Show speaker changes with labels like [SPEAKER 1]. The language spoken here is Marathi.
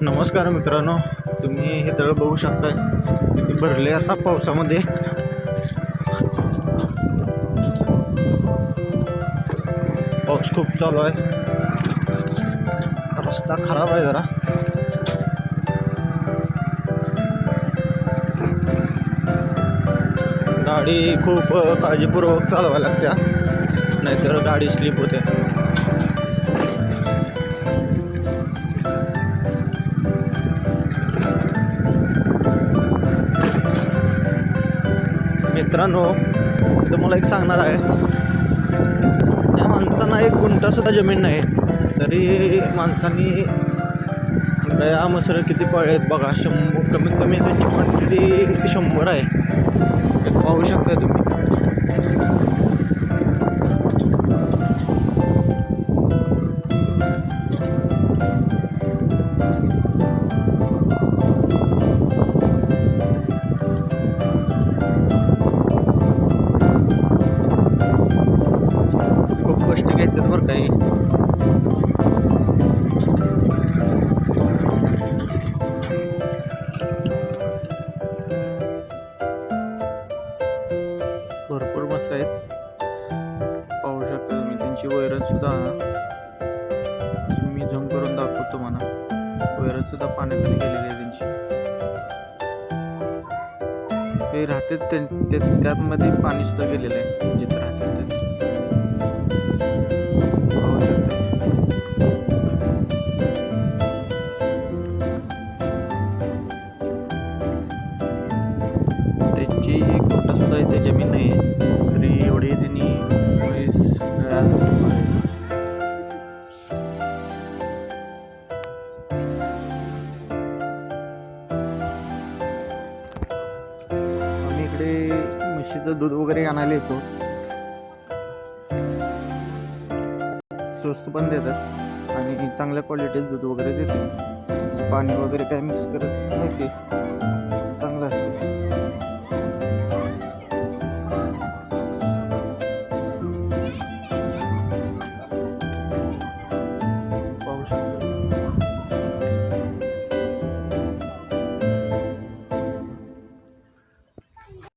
[SPEAKER 1] नमस्कार मित्रांनो तुम्ही हे तळ बघू शकता किती भरले आता पावसामध्ये. पाऊस खूप चालू आहे. रस्ता खराब आहे जरा. गाडी खूप काळजीपूर्वक चालवायला लागत्या. नाहीतर गाडी स्लिप होते. मित्रांनो तुम्हाला मला एक सांगणार आहे. त्या माणसांना एक गुंठासुद्धा जमीन नाही. तरी माणसांनी दया मसर किती पाळे आहेत बघा. शंभर कमीत कमी त्यांची क्वांटिटी शंभर आहे. पाहू शकता तुम्ही. आहेत. पाहू शकता तुम्ही त्यांची वैरण सुद्धा मी झूम करून दाखवतो म्हणा वैरण सुद्धा पाण्याखाली गेलेली आहे त्यांची. ते राहते त्यां- त्यातमध्ये पाणी सुद्धा गेलेलं आहे ते जमीन नाही आहे. तरी एवढी त्यांनी आम्ही इकडे म्हशीचं दूध वगैरे आणायला येतो. स्वस्त पण देतात. आणि चांगल्या क्वालिटीचं दूध वगैरे देते. पाणी वगैरे काय मिक्स करत नाही ते.